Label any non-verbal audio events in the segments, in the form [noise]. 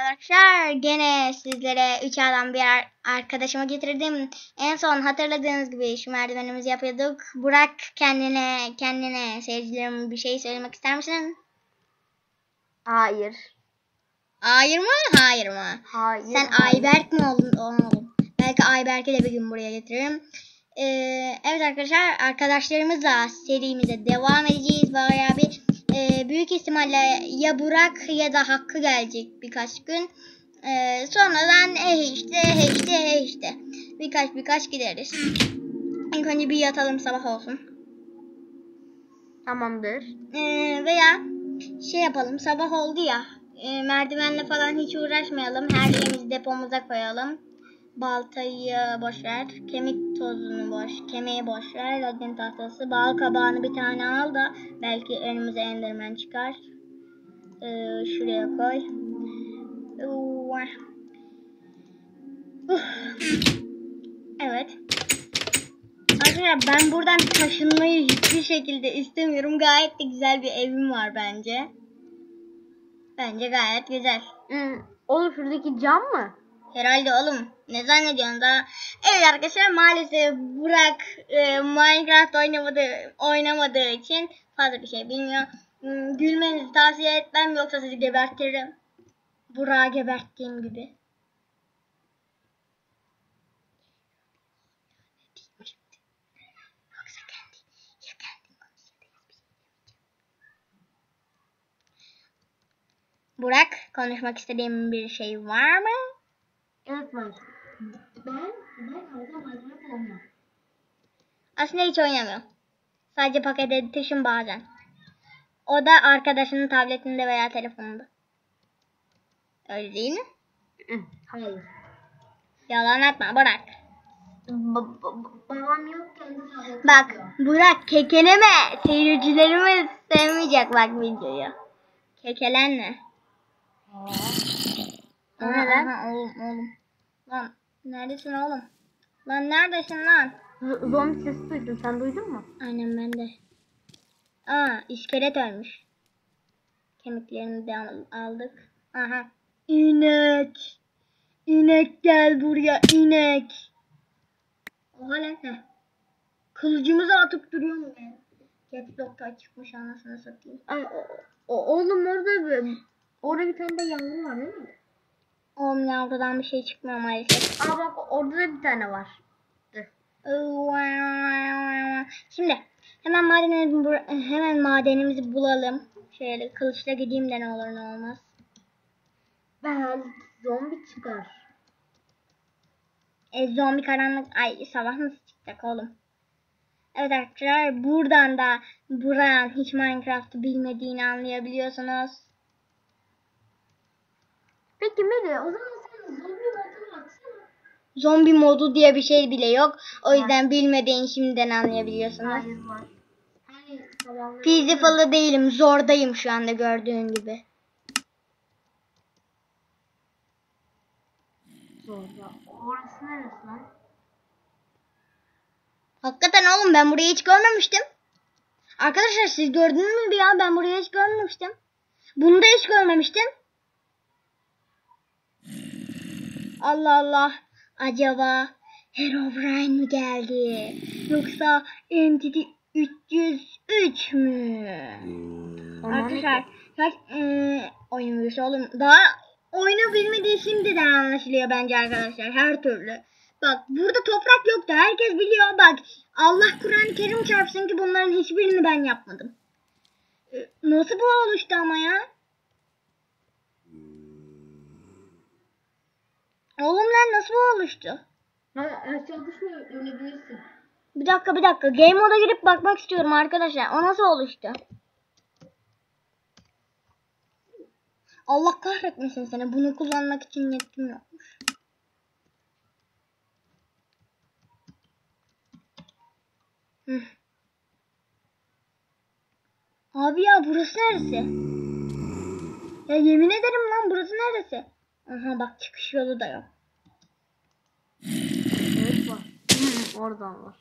Arkadaşlar gene sizlere üç adam bir ar- arkadaşıma getirdim. En son hatırladığınız gibi şu merdivenimizi yapıyorduk. Burak kendine kendine seyircilerim bir şey söylemek ister misin? Hayır. Hayır mı? Hayır mı? Hayır. Sen hayır. Ayberk mi oldun? Oğlum. Belki Ayberk'i de bir gün buraya getiririm. Ee, evet arkadaşlar arkadaşlarımızla serimize devam edeceğiz. Bayağı bir e, büyük ihtimalle ya Burak ya da Hakkı gelecek birkaç gün. Ee, sonradan eh işte eh işte eh işte. Birkaç birkaç gideriz. İlk önce bir yatalım sabah olsun. Tamamdır. Ee, veya şey yapalım sabah oldu ya e, merdivenle falan hiç uğraşmayalım her şeyimizi depomuza koyalım baltayı boş ver kemik tozunu boş kemiği boş ver ladin tahtası bal kabağını bir tane al da belki önümüze enderman çıkar Ee, şuraya koy evet Arkadaşlar ben buradan taşınmayı hiçbir şekilde istemiyorum. Gayet de güzel bir evim var bence. Bence gayet güzel. Hmm, oğlum şuradaki cam mı? Herhalde oğlum. Ne zannediyorsun da? Evet arkadaşlar maalesef Burak e, Minecraft oynamadığı, oynamadığı için fazla bir şey bilmiyor. Hmm, Gülmenizi tavsiye etmem yoksa sizi gebertirim. Burak'ı geberttiğim gibi. Şey. Burak konuşmak istediğin bir şey var mı? Evet var. Ben, ben arada Minecraft olmam. Aslında hiç oynamıyorum. Sadece paket edition bazen. O da arkadaşının tabletinde veya telefonunda. Öyle değil mi? Hayır. Yalan atma Burak. Ba- ba- babam yok kendi Bak. Burak kekeleme. Seyircilerimiz sevmeyecek bak videoyu. Kekelenme. Aa. O ne lan? oğlum oğlum. Neredesin oğlum? Lan neredesin lan? Z- Zombi sesi duydum. Sen duydun mu? Aynen ben de. Aa iskelet ölmüş. Kemiklerini de al- aldık. Aha. İnek. İnek gel buraya inek. Oha lan ne? Kılıcımızı atıp duruyor mu ya? Caps Lock'ta çıkmış anasını satayım. Ay, o, o- oğlum orada bir, orada bir tane de yangın var değil mi? Oğlum yavrudan bir şey çıkmıyor maalesef. Aa bak orada da bir tane var. Dur. Şimdi hemen madenimizi hemen madenimizi bulalım. Şöyle kılıçla gideyim de ne olur ne olmaz. Belki zombi çıkar. E, zombi karanlık ay sabah nasıl çıkacak oğlum? Evet arkadaşlar buradan da Burak'ın hiç Minecraft'ı bilmediğini anlayabiliyorsunuz. Peki Meli o zaman sen zombi modunu açsana. Zombi modu diye bir şey bile yok. O yüzden bilmediğin şimdiden anlayabiliyorsunuz. Hayır var. Hani sabahları... Feasible değilim. Zordayım şu anda gördüğün gibi. Zorda. Orası neresi lan? Hakikaten oğlum ben burayı hiç görmemiştim. Arkadaşlar siz gördünüz mü ya? Ben burayı hiç görmemiştim. Bunu da hiç görmemiştim. Allah Allah. Acaba Herobrine mi geldi? Yoksa Entity 303 mü? Arkadaşlar kaç oyun virüsü oğlum. Daha oyunu bilmediği şimdiden anlaşılıyor bence arkadaşlar her türlü. Bak burada toprak yoktu. Herkes biliyor. Bak Allah Kur'an-ı Kerim çarpsın ki bunların hiçbirini ben yapmadım. Nasıl bu oluştu ama ya? Oğlum lan nasıl oluştu? Ha aşağı düşme ölebilirsin. Bir dakika bir dakika. Game moda girip bakmak istiyorum arkadaşlar. O nasıl oluştu? Allah kahretmesin seni. Bunu kullanmak için yetkim yokmuş. Hı. Abi ya burası neresi? Ya yemin ederim lan burası neresi? Aha bak çıkış yolu da yok. Evet var. Hı, Oradan var.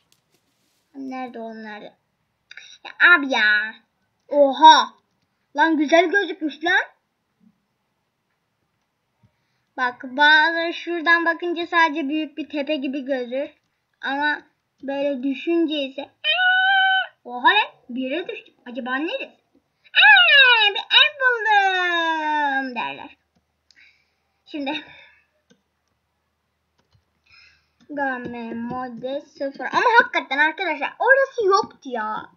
Nerede nerede? Ya abi ya. Oha. Lan güzel gözükmüş lan. Bak bazı şuradan bakınca sadece büyük bir tepe gibi gözür. Ama böyle düşünce ise! Oha lan bir yere düştüm. Acaba neresi? Bir ev buldum derler. Şimdi Game mode 0. Ama hakikaten arkadaşlar orası yoktu ya.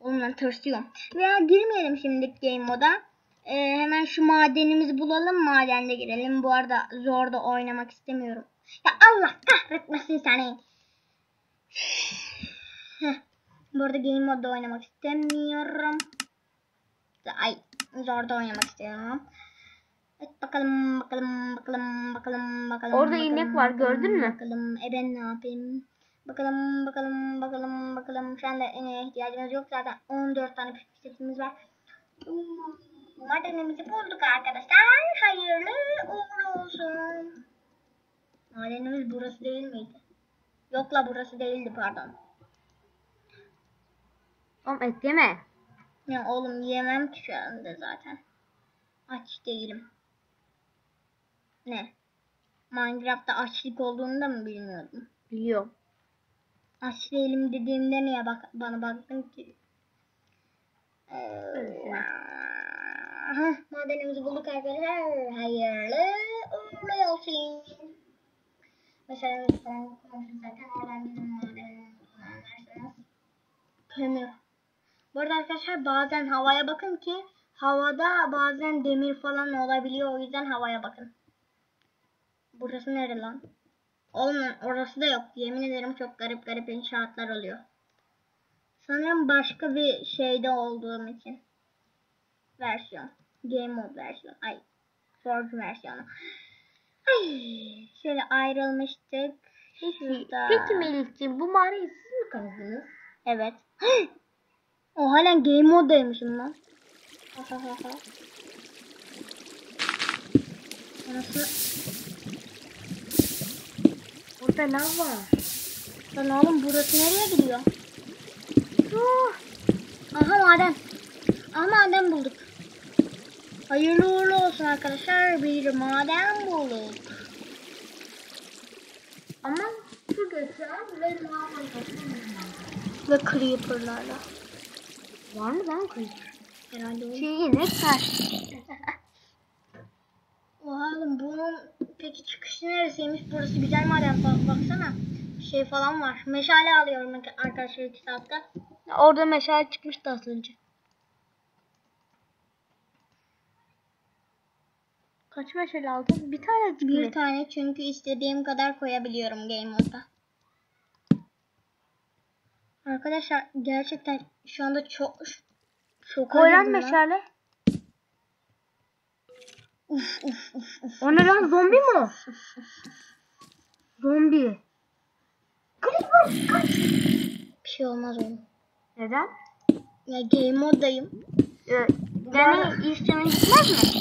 Ondan tırsıyorum. Veya girmeyelim şimdi game moda. Ee, hemen şu madenimizi bulalım. Madende girelim. Bu arada zor da oynamak istemiyorum. Ya Allah kahretmesin seni. Bu arada game modda oynamak istemiyorum. Ay zorda oynamak istiyorum. Evet bakalım bakalım bakalım bakalım bakalım. Orada bakalım, inek var, gördün mü? Bakalım e ben ne yapayım? Bakalım bakalım bakalım bakalım. Şu anda ineğe ihtiyacımız yok zaten 14 tane bisikletimiz var. Madenimizi bulduk arkadaşlar. Hayırlı uğurlu olsun. Madenimiz burası değil miydi? Yok la burası değildi pardon. Oğlum et yeme. Ya oğlum yemem ki şu anda zaten. Aç değilim. Ne? Minecraft'ta açlık olduğunu da mı bilmiyordum? Biliyorum. Aç değilim dediğimde niye bak bana baktın ki? Ee, Evet. heh, madenimizi bulduk arkadaşlar. Hayırlı uğurlu olsun. Mesela falan konuştuk zaten oradan bizim madenimizi kullanırsınız. Kömür. Bu arada arkadaşlar bazen havaya bakın ki havada bazen demir falan olabiliyor. O yüzden havaya bakın. Burası nere lan? Oğlum orası da yok. Yemin ederim çok garip garip inşaatlar oluyor. Sanırım başka bir şeyde olduğum için. Versiyon. Game mode versiyon. Ay. Forge versiyonu. Ay. Şöyle ayrılmıştık. Şurada. Peki Melih'ciğim bu mağarayı siz mi kazdınız? Evet. [gasps] o halen game moddaymışım lan. Ha, ha, ha, ha. Orası... Burada lav var. Lan oğlum burası nereye gidiyor? Oh, Aha maden. Aha maden bulduk. Hayırlı uğurlu olsun arkadaşlar. Bir maden bulduk. ama su götüren ve götüren Ve creeperlarla. Var mı lan creeper? Herhalde öyle. Şey taş. Oha oğlum bunun peki çıkışı neresiymiş? Burası güzel falan baksana. Şey falan var. Meşale alıyorum arkadaşlar iki saatte. Orada meşale çıkmıştı az önce. Kaç meşale aldın? Bir tane Bir mi? tane çünkü istediğim kadar koyabiliyorum game mode'da. Arkadaşlar gerçekten şu anda çok çok Koy lan acıdım lan. meşale. O ne lan zombi mi? Zombi. Creeper kaç. Bir şey olmaz oğlum. Neden? Ya game moddayım. Ee, yani canın gitmez mi?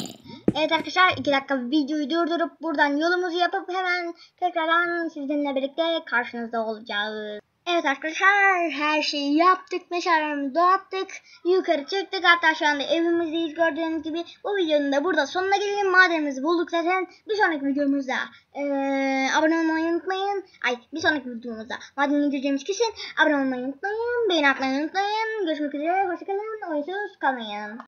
Evet arkadaşlar iki dakika videoyu durdurup buradan yolumuzu yapıp hemen tekrardan sizinle birlikte karşınızda olacağız. Evet arkadaşlar her şeyi yaptık. Meşalelerimizi dağıttık. Yukarı çıktık. Hatta şu anda evimizdeyiz gördüğünüz gibi. Bu videonun da burada sonuna gelelim. Madenimizi bulduk zaten. Bir sonraki videomuzda eee, abone olmayı unutmayın. Ay bir sonraki videomuzda madeni gireceğimiz kesin. Abone olmayı unutmayın. Beğeni atmayı unutmayın. Görüşmek üzere. Hoşçakalın. Oyunsuz kalmayın.